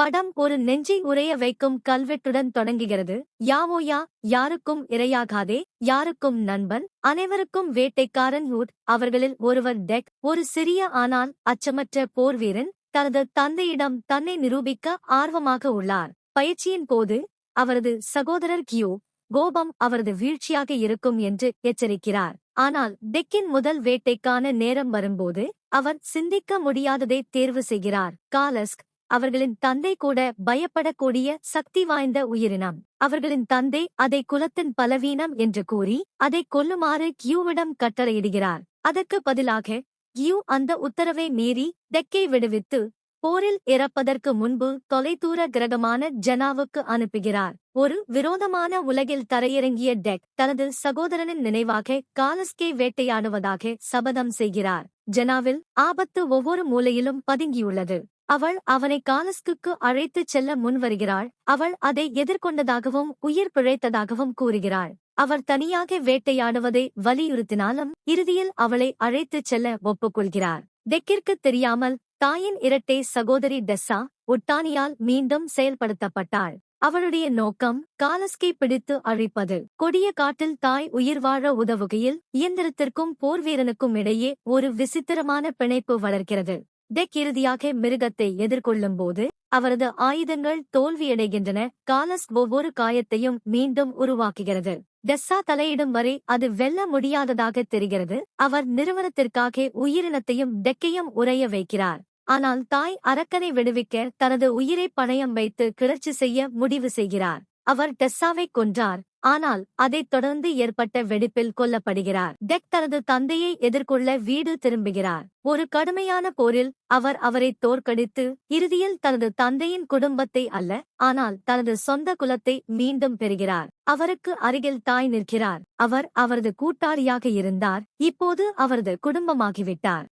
படம் ஒரு நெஞ்சை உரைய வைக்கும் கல்வெட்டுடன் தொடங்குகிறது. யாவோயா யாருக்கும் இரையாகாதே யாருக்கும் நண்பன் அனைவருக்கும் வேட்டைக்காரன் ஹூட் அவர்களில் ஒருவர் டெக் ஒரு சிறிய ஆனால் அச்சமற்ற போர்வீரன் தனது தந்தையிடம் தன்னை நிரூபிக்க ஆர்வமாக உள்ளார். பயிற்சியின் போது அவரது சகோதரர் கியூ கோபம் அவரது வீழ்ச்சியாக இருக்கும் என்று எச்சரிக்கிறார். ஆனால் டெக்கின் முதல் வேட்டைக்கான நேரம் வரும்போது அவர் சிந்திக்க முடியாததை தேர்வு செய்கிறார். காலஸ்க் அவர்களின் தந்தை கூட பயப்படக்கூடிய சக்தி வாய்ந்த உயிரினம். அவர்களின் தந்தை அதை குலத்தின் பலவீனம் என்று கூறி அதை கொல்லுமாறு கியூவிடம் கட்டளையிடுகிறார். அதற்கு பதிலாக கியூ அந்த உத்தரவை மீறி டெக்கை விடுவித்து போரில் இறப்பதற்கு முன்பு தொலைதூர கிரகமான ஜனாவுக்கு அனுப்புகிறார். ஒரு விரோதமான உலகில் தரையிறங்கிய டெக் தனது சகோதரனின் நினைவாக காலஸ்கே வேட்டையாடுவதாக சபதம் செய்கிறார். ஜனாவில் ஆபத்து ஒவ்வொரு மூலையிலும் பதுங்கியுள்ளது. அவள் அவனை காலஸ்குக்கு அழைத்துச் செல்ல முன்வருகிறாள் அவள் அதை எதிர்கொண்டதாகவும் உயிர் பிழைத்ததாகவும் கூறுகிறாள். அவர் தனியாக வேட்டையாடுவதை வலியுறுத்தினாலும் இறுதியில் அவளை அழைத்துச் செல்ல ஒப்புக்கொள்கிறார். டெக்கிற்கு தெரியாமல் தாயின் இரட்டை சகோதரி டெஸ்ஸா ஒட்டானியால் மீண்டும் செயல்படுத்தப்பட்டாள். அவளுடைய நோக்கம் காலஸ்கை பிடித்து அழிப்பது. கொடிய காட்டில் தாய் உயிர் வாழ உதவுகையில் இயந்திரத்திற்கும் போர்வீரனுக்கும் இடையே ஒரு விசித்திரமான பிணைப்பு வளர்க்கிறது டெக் இறுதியாக மிருகத்தை எதிர்கொள்ளும் போது அவரது ஆயுதங்கள் தோல்வியடைகின்றன. காலஸ் ஒவ்வொரு காயத்தையும் மீண்டும் உருவாக்குகிறது. டெஸ்ஸா தலையிடும் வரை அது வெல்ல முடியாததாக தெரிகிறது. அவர் நிறுவனத்திற்காக உயிரினத்தையும் டெக்கையும் உறைய வைக்கிறார். ஆனால் தாய் அரக்கனை விடுவிக்க தனது உயிரை பணயம் வைத்து கிளர்ச்சி செய்ய முடிவு செய்கிறார். அவர் டெஸ்ஸாவை கொன்றார் ஆனால் அதைத் தொடர்ந்து ஏற்பட்ட வெடிப்பில் கொல்லப்படுகிறார். டெக் தனது தந்தையை எதிர்கொள்ள வீடு திரும்புகிறார். ஒரு கடுமையான போரில் அவர் அவரை தோற்கடித்து இறுதியில் தனது தந்தையின் குடும்பத்தை அல்ல ஆனால் தனது சொந்த குலத்தை மீண்டும் பெறுகிறார். அவருக்கு அருகில் தாய் நிற்கிறார். அவர் அவரது கூட்டாளியாக இருந்தார். இப்போது அவரது குடும்பமாகிவிட்டார்.